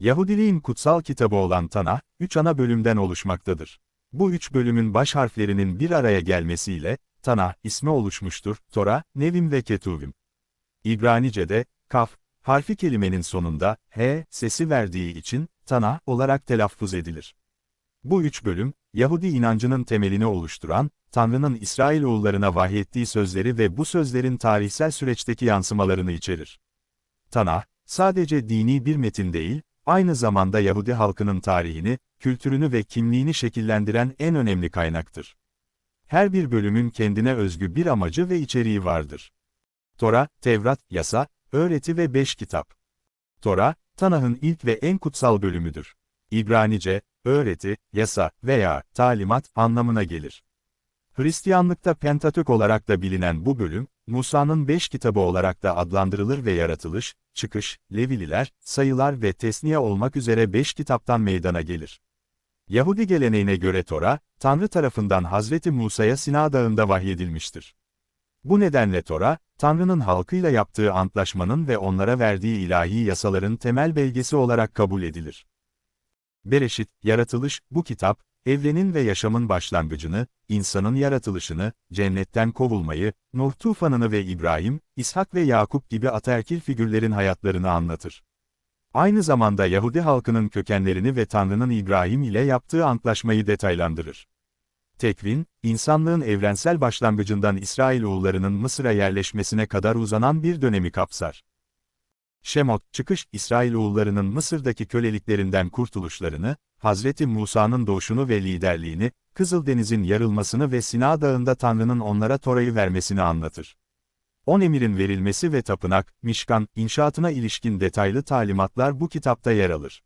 Yahudiliğin kutsal kitabı olan Tanah, üç ana bölümden oluşmaktadır. Bu üç bölümün baş harflerinin bir araya gelmesiyle, Tanah ismi oluşmuştur, Tora, Nevim ve Ketuvim. İbranice'de, Kaf, harfi kelimenin sonunda, H, sesi verdiği için, Tanah olarak telaffuz edilir. Bu üç bölüm, Yahudi inancının temelini oluşturan, Tanrı'nın İsrailoğullarına vahyettiği sözleri ve bu sözlerin tarihsel süreçteki yansımalarını içerir. Tanah, sadece dini bir metin değil, aynı zamanda Yahudi halkının tarihini, kültürünü ve kimliğini şekillendiren en önemli kaynaktır. Her bir bölümün kendine özgü bir amacı ve içeriği vardır. Tora, Tevrat, Yasa, Öğreti ve Beş Kitap. Tora, Tanah'ın ilk ve en kutsal bölümüdür. İbranice, öğreti, yasa veya talimat anlamına gelir. Hristiyanlıkta Pentatök olarak da bilinen bu bölüm, Musa'nın beş kitabı olarak da adlandırılır ve yaratılış, çıkış, Levililer, sayılar ve tesniye olmak üzere beş kitaptan meydana gelir. Yahudi geleneğine göre Tora, Tanrı tarafından Hazreti Musa'ya Sina Dağı'nda vahyedilmiştir. Bu nedenle Tora, Tanrı'nın halkıyla yaptığı antlaşmanın ve onlara verdiği ilahi yasaların temel belgesi olarak kabul edilir. Bereşit, yaratılış, bu kitap, evrenin ve yaşamın başlangıcını, insanın yaratılışını, cennetten kovulmayı, Nuh tufanını ve İbrahim, İshak ve Yakup gibi ataerkil figürlerin hayatlarını anlatır. Aynı zamanda Yahudi halkının kökenlerini ve Tanrı'nın İbrahim ile yaptığı antlaşmayı detaylandırır. Tekvin, insanlığın evrensel başlangıcından İsrailoğullarının Mısır'a yerleşmesine kadar uzanan bir dönemi kapsar. Şemot, çıkış, İsrailoğullarının Mısır'daki köleliklerinden kurtuluşlarını, Hazreti Musa'nın doğuşunu ve liderliğini, Kızıldeniz'in yarılmasını ve Sina Dağı'nda Tanrı'nın onlara Tora'yı vermesini anlatır. On emirin verilmesi ve tapınak, mişkan, inşaatına ilişkin detaylı talimatlar bu kitapta yer alır.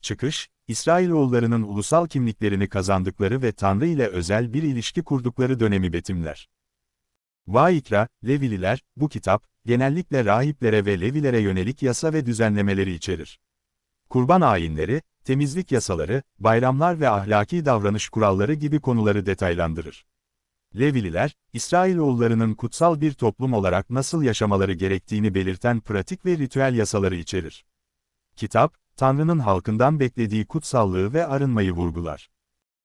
Çıkış, İsrailoğullarının ulusal kimliklerini kazandıkları ve Tanrı ile özel bir ilişki kurdukları dönemi betimler. Vaikra, Levililer, bu kitap, genellikle rahiplere ve Levilere yönelik yasa ve düzenlemeleri içerir. Kurban ayinleri, temizlik yasaları, bayramlar ve ahlaki davranış kuralları gibi konuları detaylandırır. Levililer, İsrailoğullarının kutsal bir toplum olarak nasıl yaşamaları gerektiğini belirten pratik ve ritüel yasaları içerir. Kitap, Tanrı'nın halkından beklediği kutsallığı ve arınmayı vurgular.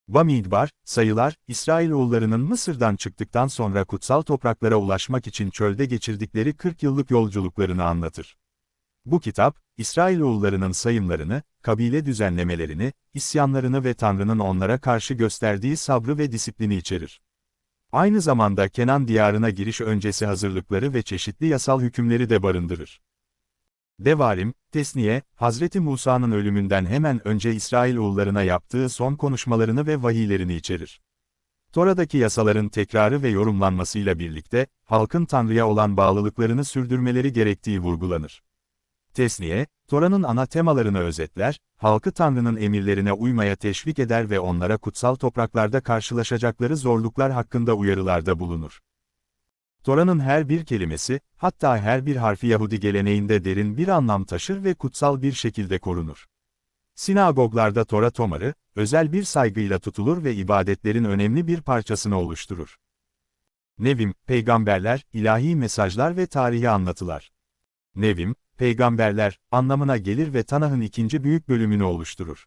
Bamidbar, sayılar, İsrailoğullarının Mısır'dan çıktıktan sonra kutsal topraklara ulaşmak için çölde geçirdikleri 40 yıllık yolculuklarını anlatır. Bu kitap, İsrailoğullarının sayımlarını, kabile düzenlemelerini, isyanlarını ve Tanrı'nın onlara karşı gösterdiği sabrı ve disiplini içerir. Aynı zamanda Kenan diyarına giriş öncesi hazırlıkları ve çeşitli yasal hükümleri de barındırır. Devarim, Tesniye, Hazreti Musa'nın ölümünden hemen önce İsrailoğullarına yaptığı son konuşmalarını ve vahiylerini içerir. Tora'daki yasaların tekrarı ve yorumlanmasıyla birlikte, halkın Tanrı'ya olan bağlılıklarını sürdürmeleri gerektiği vurgulanır. Tesniye, Tora'nın ana temalarını özetler, halkı Tanrı'nın emirlerine uymaya teşvik eder ve onlara kutsal topraklarda karşılaşacakları zorluklar hakkında uyarılarda bulunur. Tora'nın her bir kelimesi, hatta her bir harfi Yahudi geleneğinde derin bir anlam taşır ve kutsal bir şekilde korunur. Sinagoglarda Tora tomarı, özel bir saygıyla tutulur ve ibadetlerin önemli bir parçasını oluşturur. Nevim, peygamberler, ilahi mesajlar ve tarihi anlatılar. Nevim, peygamberler, anlamına gelir ve Tanah'ın ikinci büyük bölümünü oluşturur.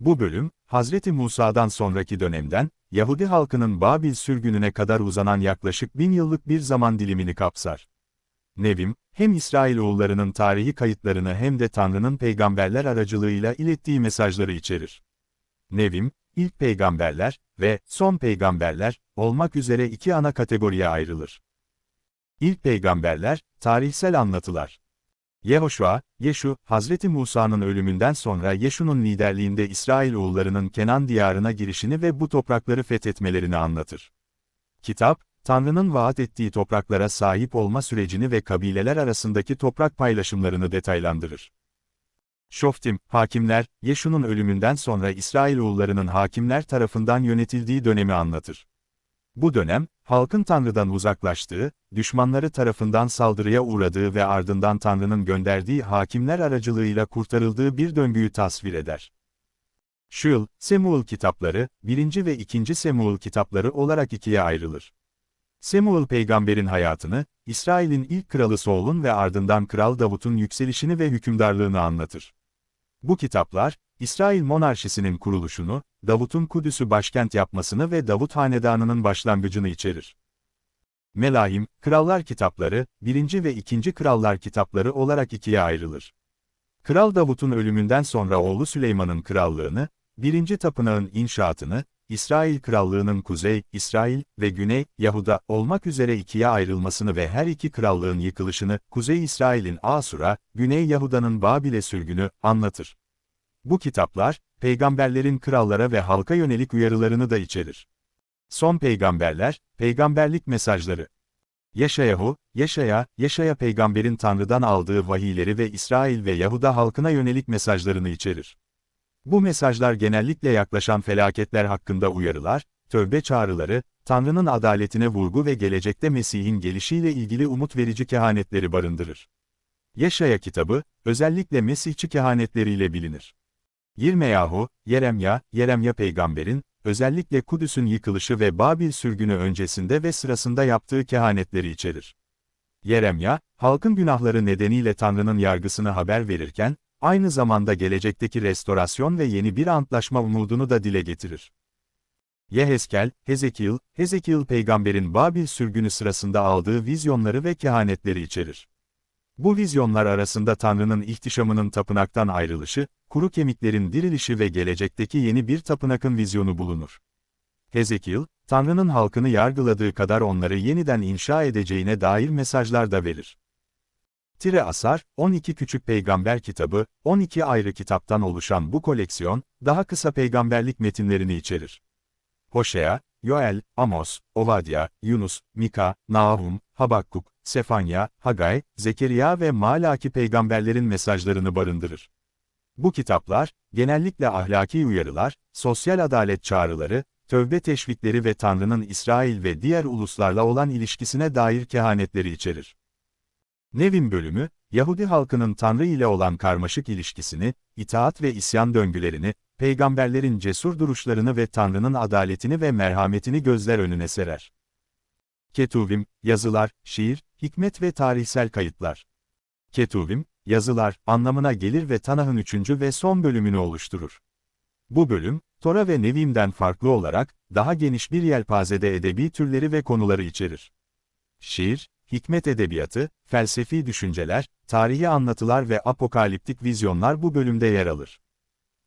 Bu bölüm, Hazreti Musa'dan sonraki dönemden, Yahudi halkının Babil sürgününe kadar uzanan yaklaşık bin yıllık bir zaman dilimini kapsar. Nevim, hem İsrailoğullarının tarihi kayıtlarını hem de Tanrı'nın peygamberler aracılığıyla ilettiği mesajları içerir. Nevim, ilk peygamberler ve son peygamberler olmak üzere iki ana kategoriye ayrılır. İlk peygamberler, tarihsel anlatılar. Yehoşua, Yeşu, Hazreti Musa'nın ölümünden sonra Yeşu'nun liderliğinde İsrailoğullarının Kenan diyarına girişini ve bu toprakları fethetmelerini anlatır. Kitap, Tanrı'nın vaat ettiği topraklara sahip olma sürecini ve kabileler arasındaki toprak paylaşımlarını detaylandırır. Şoftim, hakimler, Yeşu'nun ölümünden sonra İsrailoğullarının hakimler tarafından yönetildiği dönemi anlatır. Bu dönem, halkın Tanrı'dan uzaklaştığı, düşmanları tarafından saldırıya uğradığı ve ardından Tanrı'nın gönderdiği hakimler aracılığıyla kurtarıldığı bir döngüyü tasvir eder. Şul, Semuel kitapları, 1. ve 2. Semuel kitapları olarak ikiye ayrılır. Semuel peygamberin hayatını, İsrail'in ilk kralı Saul'un ve ardından Kral Davut'un yükselişini ve hükümdarlığını anlatır. Bu kitaplar, İsrail monarşisinin kuruluşunu, Davut'un Kudüs'ü başkent yapmasını ve Davut Hanedanı'nın başlangıcını içerir. Melahim, Krallar kitapları, 1. ve 2. Krallar kitapları olarak ikiye ayrılır. Kral Davut'un ölümünden sonra oğlu Süleyman'ın krallığını, 1. tapınağın inşaatını, İsrail krallığının kuzey, İsrail ve güney, Yahuda olmak üzere ikiye ayrılmasını ve her iki krallığın yıkılışını, kuzey İsrail'in Asur'a, güney Yahuda'nın Babil'e sürgünü, anlatır. Bu kitaplar, peygamberlerin krallara ve halka yönelik uyarılarını da içerir. Son peygamberler, peygamberlik mesajları. Yaşayahu, Yaşaya, Yaşaya peygamberin Tanrı'dan aldığı vahiyleri ve İsrail ve Yahuda halkına yönelik mesajlarını içerir. Bu mesajlar genellikle yaklaşan felaketler hakkında uyarılar, tövbe çağrıları, Tanrı'nın adaletine vurgu ve gelecekte Mesih'in gelişiyle ilgili umut verici kehanetleri barındırır. Yaşaya kitabı, özellikle Mesihçi kehanetleriyle bilinir. Yirmeyahu, Yeremya, Yeremya peygamberin, özellikle Kudüs'ün yıkılışı ve Babil sürgünü öncesinde ve sırasında yaptığı kehanetleri içerir. Yeremya, halkın günahları nedeniyle Tanrı'nın yargısını haber verirken, aynı zamanda gelecekteki restorasyon ve yeni bir antlaşma umudunu da dile getirir. Yehezkel, Hezekiel, Hezekiel peygamberin Babil sürgünü sırasında aldığı vizyonları ve kehanetleri içerir. Bu vizyonlar arasında Tanrı'nın ihtişamının tapınaktan ayrılışı, kuru kemiklerin dirilişi ve gelecekteki yeni bir tapınakın vizyonu bulunur. Hezekiel, Tanrı'nın halkını yargıladığı kadar onları yeniden inşa edeceğine dair mesajlar da verir. Tire Asar, 12 Küçük Peygamber kitabı, 12 ayrı kitaptan oluşan bu koleksiyon, daha kısa peygamberlik metinlerini içerir. Hoşea, Yoel, Amos, Ovadya, Yunus, Mika, Nahum, Habakkuk, Sefanya, Hagay, Zekeriya ve Malaki peygamberlerin mesajlarını barındırır. Bu kitaplar, genellikle ahlaki uyarılar, sosyal adalet çağrıları, tövbe teşvikleri ve Tanrı'nın İsrail ve diğer uluslarla olan ilişkisine dair kehanetleri içerir. Nevin bölümü, Yahudi halkının Tanrı ile olan karmaşık ilişkisini, itaat ve isyan döngülerini, peygamberlerin cesur duruşlarını ve Tanrı'nın adaletini ve merhametini gözler önüne serer. Ketuvim, yazılar, şiir, hikmet ve tarihsel kayıtlar. Ketuvim, yazılar, anlamına gelir ve Tanah'ın üçüncü ve son bölümünü oluşturur. Bu bölüm, Tora ve Nevim'den farklı olarak, daha geniş bir yelpazede edebi türleri ve konuları içerir. Şiir, hikmet edebiyatı, felsefi düşünceler, tarihi anlatılar ve apokaliptik vizyonlar bu bölümde yer alır.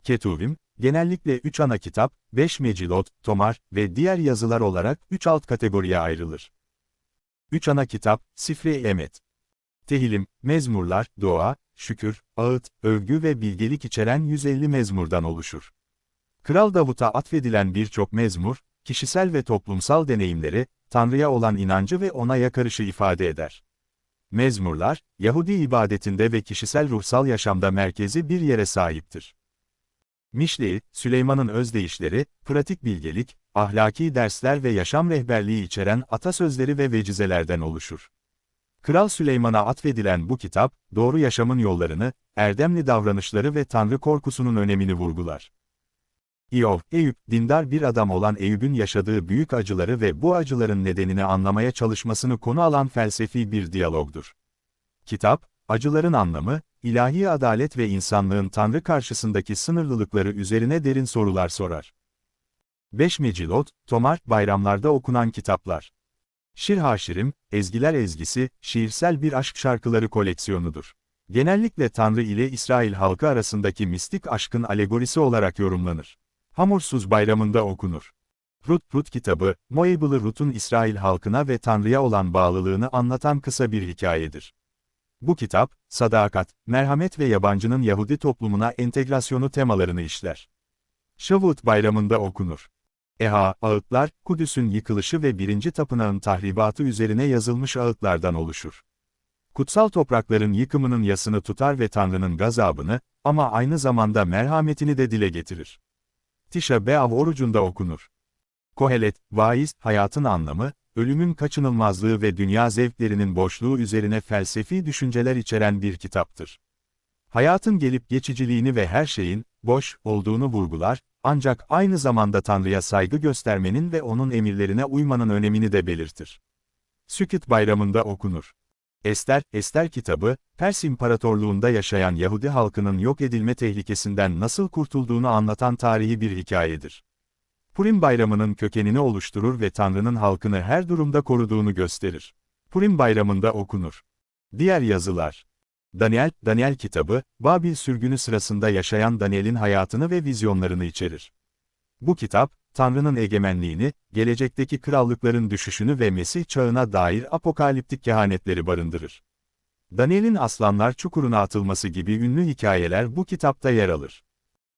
Ketuvim, genellikle üç ana kitap, beş mecilot, tomar ve diğer yazılar olarak üç alt kategoriye ayrılır. Üç ana kitap, Sifre-i Emet. Tehilim, mezmurlar, dua, şükür, ağıt, övgü ve bilgelik içeren 150 mezmurdan oluşur. Kral Davut'a atfedilen birçok mezmur, kişisel ve toplumsal deneyimleri, Tanrı'ya olan inancı ve ona yakarışı ifade eder. Mezmurlar, Yahudi ibadetinde ve kişisel ruhsal yaşamda merkezi bir yere sahiptir. Mişli, Süleyman'ın özdeyişleri, pratik bilgelik, ahlaki dersler ve yaşam rehberliği içeren atasözleri ve vecizelerden oluşur. Kral Süleyman'a atfedilen bu kitap, doğru yaşamın yollarını, erdemli davranışları ve Tanrı korkusunun önemini vurgular. İyov, Eyüp, dindar bir adam olan Eyüp'ün yaşadığı büyük acıları ve bu acıların nedenini anlamaya çalışmasını konu alan felsefi bir diyalogdur. Kitap, acıların anlamı, ilahi adalet ve insanlığın Tanrı karşısındaki sınırlılıkları üzerine derin sorular sorar. 5 Mecilot, Tomar, bayramlarda okunan kitaplar. Şir Haşirim, Ezgiler Ezgisi, şiirsel bir aşk şarkıları koleksiyonudur. Genellikle Tanrı ile İsrail halkı arasındaki mistik aşkın alegorisi olarak yorumlanır. Hamursuz bayramında okunur. Rut Rut kitabı, Moab'lı Rut'un İsrail halkına ve Tanrı'ya olan bağlılığını anlatan kısa bir hikayedir. Bu kitap, sadakat, merhamet ve yabancının Yahudi toplumuna entegrasyonu temalarını işler. Şavut bayramında okunur. Eha, ağıtlar, Kudüs'ün yıkılışı ve birinci tapınağın tahribatı üzerine yazılmış ağıtlardan oluşur. Kutsal toprakların yıkımının yasını tutar ve Tanrı'nın gazabını, ama aynı zamanda merhametini de dile getirir. Tişa Beav orucunda okunur. Kohelet, vaiz, hayatın anlamı, ölümün kaçınılmazlığı ve dünya zevklerinin boşluğu üzerine felsefi düşünceler içeren bir kitaptır. Hayatın gelip geçiciliğini ve her şeyin, boş, olduğunu vurgular, ancak aynı zamanda Tanrı'ya saygı göstermenin ve onun emirlerine uymanın önemini de belirtir. Sükut bayramında okunur. Ester, Ester kitabı, Pers İmparatorluğunda yaşayan Yahudi halkının yok edilme tehlikesinden nasıl kurtulduğunu anlatan tarihi bir hikayedir. Purim bayramının kökenini oluşturur ve Tanrı'nın halkını her durumda koruduğunu gösterir. Purim bayramında okunur. Diğer yazılar Daniel, Daniel kitabı, Babil sürgünü sırasında yaşayan Daniel'in hayatını ve vizyonlarını içerir. Bu kitap, Tanrı'nın egemenliğini, gelecekteki krallıkların düşüşünü ve Mesih çağına dair apokaliptik kehanetleri barındırır. Daniel'in aslanlar çukuruna atılması gibi ünlü hikayeler bu kitapta yer alır.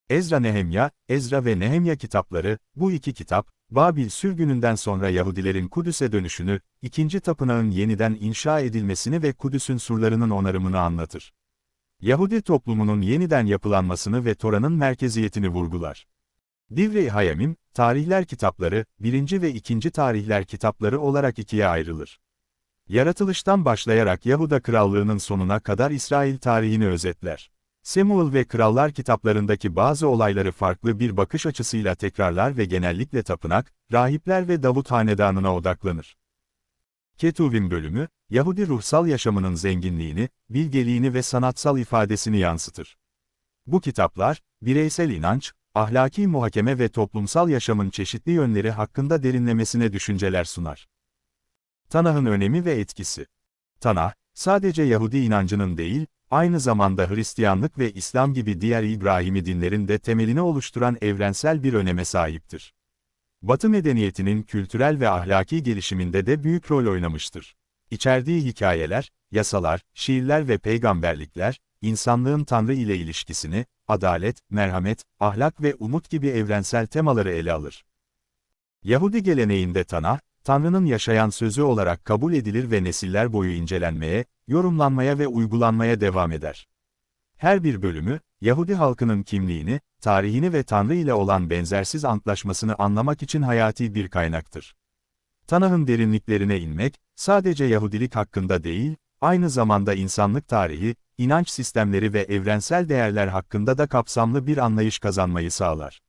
Ezra Nehemya, Ezra ve Nehemya kitapları, bu iki kitap, Babil sürgününden sonra Yahudilerin Kudüs'e dönüşünü, ikinci tapınağın yeniden inşa edilmesini ve Kudüs'ün surlarının onarımını anlatır. Yahudi toplumunun yeniden yapılanmasını ve Tora'nın merkeziyetini vurgular. Divrei Hayamim, tarihler kitapları, birinci ve ikinci tarihler kitapları olarak ikiye ayrılır. Yaratılıştan başlayarak Yahuda krallığının sonuna kadar İsrail tarihini özetler. Samuel ve Krallar kitaplarındaki bazı olayları farklı bir bakış açısıyla tekrarlar ve genellikle tapınak, rahipler ve Davut hanedanına odaklanır. Ketuvim bölümü, Yahudi ruhsal yaşamının zenginliğini, bilgeliğini ve sanatsal ifadesini yansıtır. Bu kitaplar, bireysel inanç, ahlaki muhakeme ve toplumsal yaşamın çeşitli yönleri hakkında derinlemesine düşünceler sunar. Tanah'ın önemi ve etkisi Tanah, sadece Yahudi inancının değil, aynı zamanda Hristiyanlık ve İslam gibi diğer İbrahimi dinlerin de temelini oluşturan evrensel bir öneme sahiptir. Batı medeniyetinin kültürel ve ahlaki gelişiminde de büyük rol oynamıştır. İçerdiği hikayeler, yasalar, şiirler ve peygamberlikler, insanlığın Tanrı ile ilişkisini, adalet, merhamet, ahlak ve umut gibi evrensel temaları ele alır. Yahudi geleneğinde Tanah, Tanrı'nın yaşayan sözü olarak kabul edilir ve nesiller boyu incelenmeye, yorumlanmaya ve uygulanmaya devam eder. Her bir bölümü, Yahudi halkının kimliğini, tarihini ve Tanrı ile olan benzersiz antlaşmasını anlamak için hayati bir kaynaktır. Tanah'ın derinliklerine inmek, sadece Yahudilik hakkında değil, aynı zamanda insanlık tarihi, inanç sistemleri ve evrensel değerler hakkında da kapsamlı bir anlayış kazanmayı sağlar.